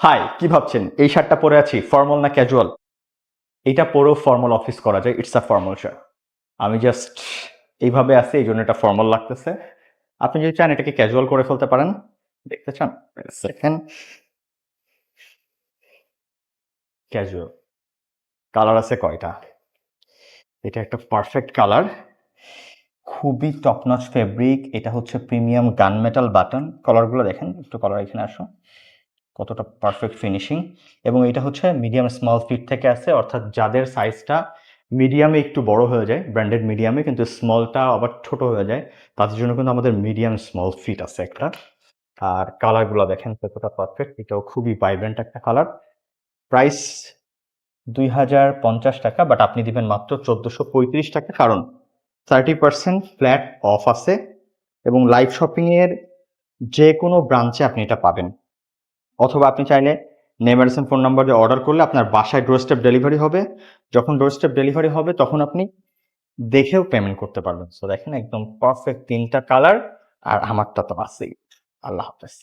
High, কি ভাবছেন? এই শার্টটা পরে আছি, ফর্মাল না ক্যাজুয়াল এটা পরেও ফর্মাল অফিস করা যায় ইটস আ ফর্মাল শার্ট আমি জাস্ট এইভাবে আছি, এই জন্য এটা ফর্মাল লাগতেছে। আপনি যদি চান এটাকে ক্যাজুয়াল করে ফেলতে পারেন, দেখতে চান সেকেন্ড ক্যাজুয়াল কালার আছে কয়টা? এটা একটা পারফেক্ট কালার খুবই টপ নচ ফেব্রিক এটা হচ্ছে প্রিমিয়াম গান মেটাল বাটন কালারগুলো দেখেন, একটু কালার এখানে আসো। কতটা পারফেক্ট ফিনিশিং এবং এটা হচ্ছে মিডিয়াম স্মল ফিট থেকে আছে অর্থাৎ যাদের সাইজটা মিডিয়ামে একটু বড় হয়ে যায় ব্র্যান্ডেড মিডিয়ামে কিন্তু স্মলটা আবার ছোট হয়ে যায়, তাদের জন্য কিন্তু আমাদের মিডিয়াম স্মল ফিট আছে একটা। আর কালারগুলো দেখেন কতটা পারফেক্ট এটাও খুবই ভাইব্রেন্ট একটা কালার প্রাইস দুই হাজার পঞ্চাশ টাকা বাট আপনি দিবেন মাত্র চোদ্দোশো পঁয়ত্রিশ টাকা, কারণ থার্টি পার্সেন্ট ফ্ল্যাট অফ আছে এবং লাইভ শপিংয়ের যে কোনো ব্রাঞ্চে আপনি এটা পাবেন। অথবা আপনি চাইলে নেমারসন ফোন নাম্বার দিয়ে অর্ডার করলে আপনার বাসায় ডোর স্টেপ ডেলিভারি হবে। যখন ডোর স্টেপ ডেলিভারি হবে, তখন আপনি দেখেও পেমেন্ট করতে পারবেন। সো দেখেন একদম পারফেক্ট তিনটা কালার আর আমারটা তো আছেই। আল্লাহ হাফেজ।